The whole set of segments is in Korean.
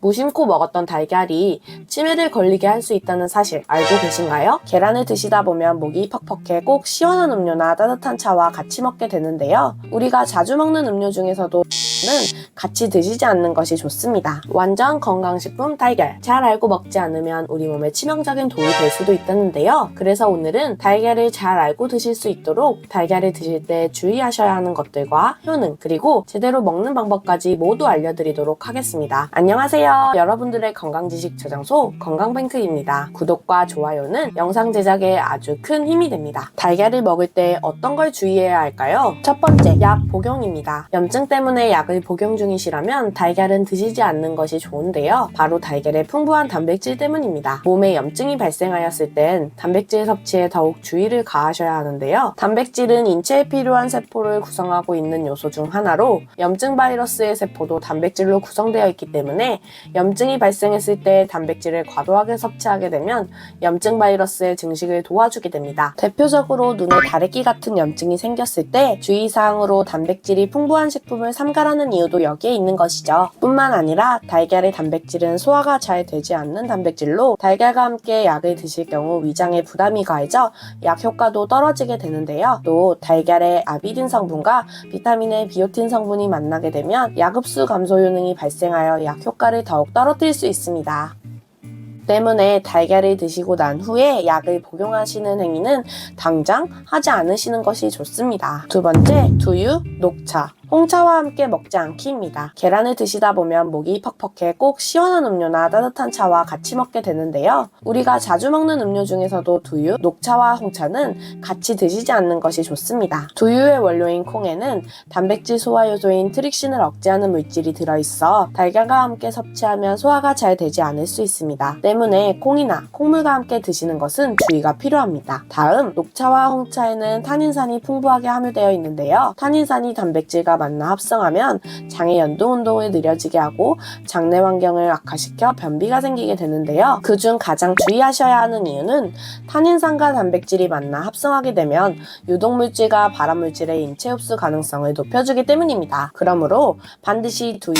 무심코 먹었던 달걀이 치매를 걸리게 할 수 있다는 사실 알고 계신가요? 계란을 드시다 보면 목이 퍽퍽해 꼭 시원한 음료나 따뜻한 차와 같이 먹게 되는데요. 우리가 자주 먹는 음료 중에서도 는 같이 드시지 않는 것이 좋습니다. 완전 건강식품 달걀. 잘 알고 먹지 않으면 우리 몸에 치명적인 도움이 될 수도 있다는데요. 그래서 오늘은 달걀을 잘 알고 드실 수 있도록 달걀을 드실 때 주의하셔야 하는 것들과 효능, 그리고 제대로 먹는 방법까지 모두 알려드리도록 하겠습니다. 안녕하세요. 여러분들의 건강지식 저장소 건강뱅크입니다. 구독과 좋아요는 영상 제작에 아주 큰 힘이 됩니다. 달걀을 먹을 때 어떤 걸 주의해야 할까요? 첫 번째, 약 복용입니다. 염증 때문에 약을 복용 중이시라면 달걀은 드시지 않는 것이 좋은데요. 바로 달걀의 풍부한 단백질 때문입니다. 몸에 염증이 발생하였을 땐 단백질 섭취에 더욱 주의를 가하셔야 하는데요. 단백질은 인체에 필요한 세포를 구성하고 있는 요소 중 하나로 염증 바이러스의 세포도 단백질로 구성되어 있기 때문에 염증이 발생했을 때 단백질을 과도하게 섭취하게 되면 염증 바이러스의 증식을 도와주게 됩니다. 대표적으로 눈에 다래끼 같은 염증이 생겼을 때 주의사항으로 단백질이 풍부한 식품을 삼가라는 이유도 여기에 있는 것이죠. 뿐만 아니라 달걀의 단백질은 소화가 잘 되지 않는 단백질로 달걀과 함께 약을 드실 경우 위장에 부담이 가해져 약 효과도 떨어지게 되는데요. 또 달걀의 아비딘 성분과 비타민의 비오틴 성분이 만나게 되면 약 흡수 감소 효능이 발생하여 약 효과를 더욱 떨어뜨릴 수 있습니다. 때문에 달걀을 드시고 난 후에 약을 복용하시는 행위는 당장 하지 않으시는 것이 좋습니다. 두 번째, 두유, 녹차. 홍차와 함께 먹지 않기입니다. 계란을 드시다 보면 목이 퍽퍽해 꼭 시원한 음료나 따뜻한 차와 같이 먹게 되는데요. 우리가 자주 먹는 음료 중에서도 두유, 녹차와 홍차는 같이 드시지 않는 것이 좋습니다. 두유의 원료인 콩에는 단백질 소화 요소인 트릭신을 억제하는 물질이 들어있어 달걀과 함께 섭취하면 소화가 잘 되지 않을 수 있습니다. 때문에 콩이나 콩물과 함께 드시는 것은 주의가 필요합니다. 다음, 녹차와 홍차에는 탄닌산이 풍부하게 함유되어 있는데요. 탄닌산이 단백질과 만나 합성하면 장의 연동 운동을 느려지게 하고 장내 환경을 악화시켜 변비가 생기게 되는데요. 그중 가장 주의하셔야 하는 이유는 탄닌산과 단백질이 만나 합성하게 되면 유독물질과 발암물질의 인체 흡수 가능성을 높여주기 때문입니다. 그러므로 반드시 두유,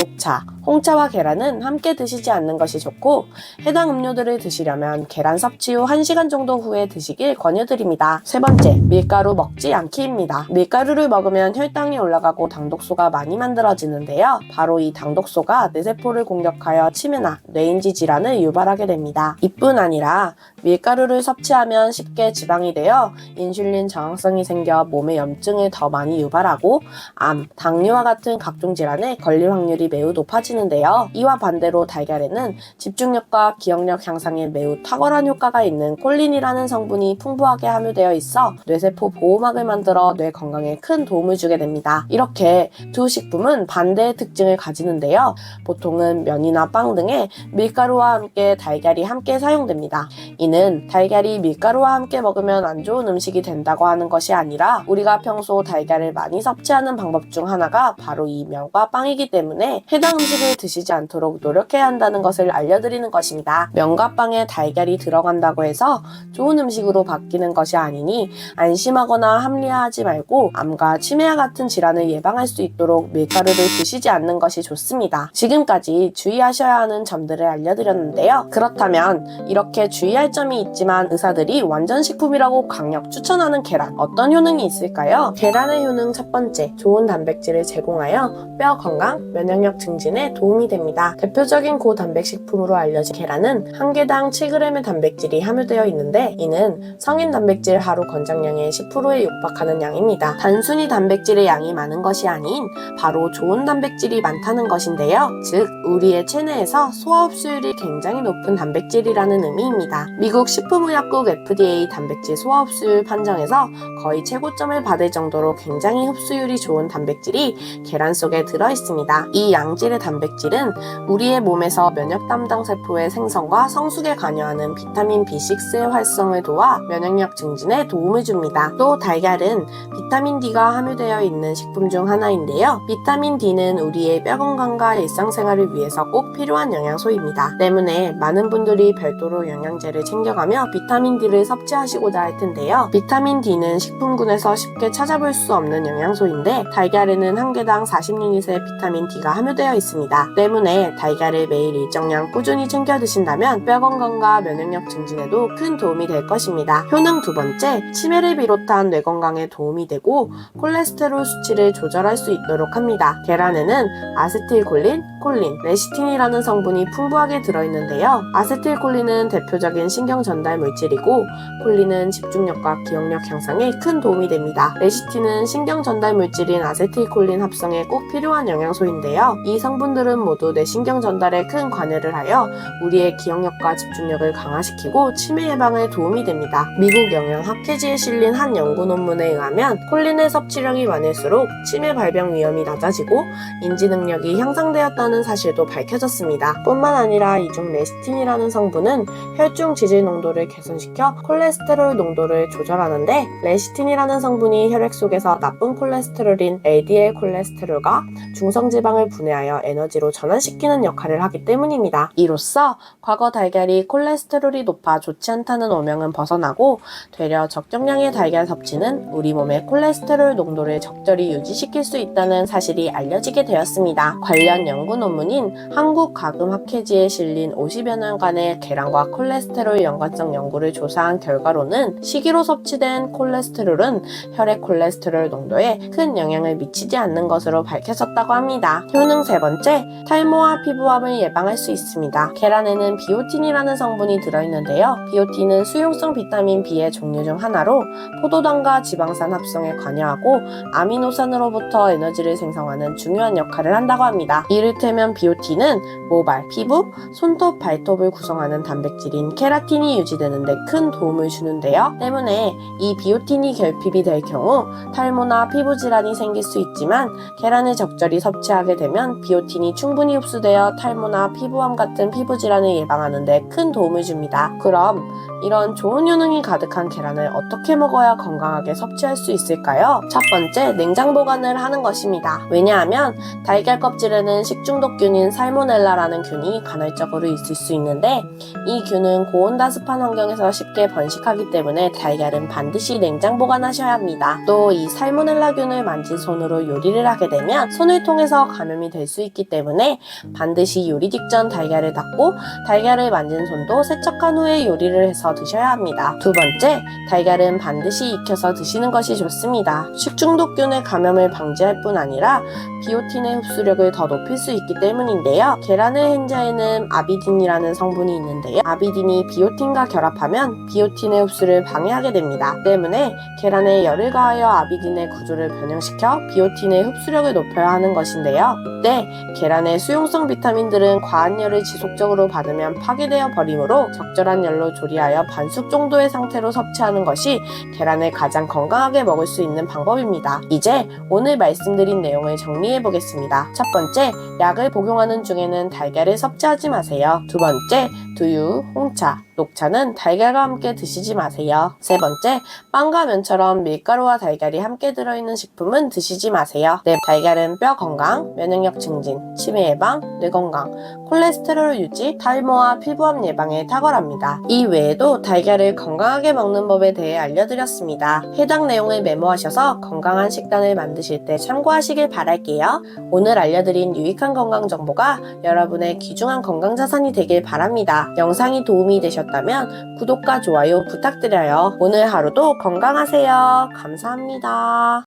녹차, 홍차와 계란은 함께 드시지 않는 것이 좋고 해당 음료들을 드시려면 계란 섭취 후 1시간 정도 후에 드시길 권유드립니다. 세 번째, 밀가루 먹지 않기입니다. 밀가루를 먹으면 혈당이 올라가 고 당독소가 많이 만들어지는데요. 바로 이 당독소가 뇌세포를 공격하여 치매나 뇌인지 질환을 유발하게 됩니다. 이뿐 아니라 밀가루를 섭취하면 쉽게 지방이 되어 인슐린 저항성이 생겨 몸에 염증을 더 많이 유발하고 암, 당뇨와 같은 각종 질환에 걸릴 확률이 매우 높아지는데요. 이와 반대로 달걀에는 집중력과 기억력 향상에 매우 탁월한 효과가 있는 콜린이라는 성분이 풍부하게 함유되어 있어 뇌세포 보호막을 만들어 뇌 건강에 큰 도움을 주게 됩니다. 이렇게 두 식품은 반대의 특징을 가지는데요. 보통은 면이나 빵 등에 밀가루와 함께 달걀이 함께 사용됩니다. 이는 달걀이 밀가루와 함께 먹으면 안 좋은 음식이 된다고 하는 것이 아니라 우리가 평소 달걀을 많이 섭취하는 방법 중 하나가 바로 이 면과 빵이기 때문에 해당 음식을 드시지 않도록 노력해야 한다는 것을 알려드리는 것입니다. 면과 빵에 달걀이 들어간다고 해서 좋은 음식으로 바뀌는 것이 아니니 안심하거나 합리화하지 말고 암과 치매와 같은 질환을 예방할 수 있도록 밀가루를 드시지 않는 것이 좋습니다. 지금까지 주의하셔야 하는 점들을 알려드렸는데요. 그렇다면 이렇게 주의할 점이 있지만 의사들이 완전 식품이라고 강력 추천하는 계란 어떤 효능이 있을까요? 계란의 효능 첫 번째 좋은 단백질을 제공하여 뼈 건강, 면역력 증진에 도움이 됩니다. 대표적인 고단백식품으로 알려진 계란은 한 개당 7g의 단백질이 함유되어 있는데 이는 성인 단백질 하루 권장량의 10%에 육박하는 양입니다. 단순히 단백질의 양이 많은 것이 아닌 바로 좋은 단백질이 많다는 것인데요. 즉 우리의 체내에서 소화 흡수율이 굉장히 높은 단백질이라는 의미입니다. 미국 식품의약국 FDA 단백질 소화 흡수율 판정에서 거의 최고점을 받을 정도로 굉장히 흡수율이 좋은 단백질이 계란 속에 들어 있습니다. 이 양질의 단백질은 우리의 몸에서 면역 담당 세포의 생성과 성숙에 관여하는 비타민 B6의 활성을 도와 면역력 증진에 도움을 줍니다. 또 달걀은 비타민 D가 함유되어 있는 식품 식품 중 하나인데요. 비타민 D는 우리의 뼈 건강과 일상생활을 위해서 꼭 필요한 영양소입니다. 때문에 많은 분들이 별도로 영양제를 챙겨가며 비타민 D를 섭취하시고자 할 텐데요. 비타민 D는 식품군에서 쉽게 찾아볼 수 없는 영양소인데 달걀에는 한 개당 40유닛의 비타민 D가 함유되어 있습니다. 때문에 달걀을 매일 일정량 꾸준히 챙겨 드신다면 뼈 건강과 면역력 증진에도 큰 도움이 될 것입니다. 효능 두 번째, 치매를 비롯한 뇌 건강에 도움이 되고 콜레스테롤 수치를 조절할 수 있도록 합니다. 계란에는 아세틸콜린, 콜린, 레시틴이라는 성분이 풍부하게 들어있는데요. 아세틸콜린은 대표적인 신경 전달 물질이고 콜린은 집중력과 기억력 향상에 큰 도움이 됩니다. 레시틴은 신경 전달 물질인 아세틸콜린 합성에 꼭 필요한 영양소인데요. 이 성분들은 모두 뇌 신경 전달에 큰 관여를 하여 우리의 기억력과 집중력을 강화시키고 치매 예방에 도움이 됩니다. 미국 영양학회지에 실린 한 연구 논문에 의하면 콜린의 섭취량이 많을수록 치매 발병 위험이 낮아지고 인지 능력이 향상되었다는 사실도 밝혀졌습니다. 뿐만 아니라 이중 레시틴이라는 성분은 혈중 지질 농도를 개선시켜 콜레스테롤 농도를 조절하는데 레시틴이라는 성분이 혈액 속에서 나쁜 콜레스테롤인 LDL 콜레스테롤과 중성 지방을 분해하여 에너지로 전환시키는 역할을 하기 때문입니다. 이로써 과거 달걀이 콜레스테롤이 높아 좋지 않다는 오명은 벗어나고 되려 적정량의 달걀 섭취는 우리 몸의 콜레스테롤 농도를 적절히 유지 시킬 수 있다는 사실이 알려지게 되었습니다. 관련 연구 논문인 한국가금학회지에 실린 50여 년간의 계란과 콜레스테롤 연관성 연구를 조사한 결과로는 식이로 섭취된 콜레스테롤은 혈액 콜레스테롤 농도에 큰 영향을 미치지 않는 것으로 밝혀졌다고 합니다. 효능 세 번째, 탈모와 피부암을 예방할 수 있습니다. 계란에는 비오틴이라는 성분이 들어있는데요. 비오틴은 수용성 비타민 B의 종류 중 하나로 포도당과 지방산 합성에 관여하고 아미노산 으로부터 에너지를 생성하는 중요한 역할을 한다고 합니다. 이를테면 비오틴은 모발, 피부, 손톱, 발톱을 구성하는 단백질인 케라틴이 유지되는 데 큰 도움을 주는데요. 때문에 이 비오틴이 결핍이 될 경우 탈모나 피부 질환이 생길 수 있지만 계란을 적절히 섭취하게 되면 비오틴이 충분히 흡수되어 탈모나 피부암 같은 피부 질환을 예방하는 데 큰 도움을 줍니다. 그럼 이런 좋은 효능이 가득한 계란을 어떻게 먹어야 건강하게 섭취할 수 있을까요? 첫 번째, 냉장 보관을 하는 것입니다. 왜냐하면 달걀 껍질에는 식중독균인 살모넬라라는 균이 간헐적으로 있을 수 있는데 이 균은 고온다습한 환경에서 쉽게 번식하기 때문에 달걀은 반드시 냉장 보관하셔야 합니다. 또 이 살모넬라 균을 만진 손으로 요리를 하게 되면 손을 통해서 감염이 될 수 있기 때문에 반드시 요리 직전 달걀을 닦고 달걀을 만진 손도 세척한 후에 요리를 해서 드셔야 합니다. 두 번째, 달걀은 반드시 익혀서 드시는 것이 좋습니다. 식중독균의 감염 을 방지할 뿐 아니라 비오틴의 흡수력을 더 높일 수 있기 때문인데요. 계란의 hen자에는 아비딘이라는 성분이 있는데요. 아비딘이 비오틴과 결합하면 비오틴의 흡수를 방해하게 됩니다. 때문에 계란에 열을 가하여 아비딘의 구조를 변형시켜 비오틴의 흡수력을 높여야 하는 것인데요. 이때 계란의 수용성 비타민들은 과한 열을 지속적으로 받으면 파괴되어 버리므로 적절한 열로 조리하여 반숙 정도의 상태로 섭취하는 것이 계란을 가장 건강하게 먹을 수 있는 방법입니다. 이제 오늘 말씀드린 내용을 정리해 보겠습니다. 첫 번째, 약을 복용하는 중에는 달걀을 섭취하지 마세요. 두 번째, 두유, 홍차, 녹차는 달걀과 함께 드시지 마세요. 세 번째, 빵과 면처럼 밀가루와 달걀이 함께 들어있는 식품은 드시지 마세요. 네, 달걀은 뼈 건강, 면역력 증진, 치매 예방, 뇌 건강, 콜레스테롤 유지, 탈모와 피부암 예방에 탁월합니다. 이 외에도 달걀을 건강하게 먹는 법에 대해 알려드렸습니다. 해당 내용을 메모하셔서 건강한 식단을 만드실 때 참고하시길 바랄게요. 오늘 알려드린 유익한 건강 정보가 여러분의 귀중한 건강 자산이 되길 바랍니다. 영상이 도움이 되셨다면 구독과 좋아요 부탁드려요. 오늘 하루도 건강하세요. 감사합니다.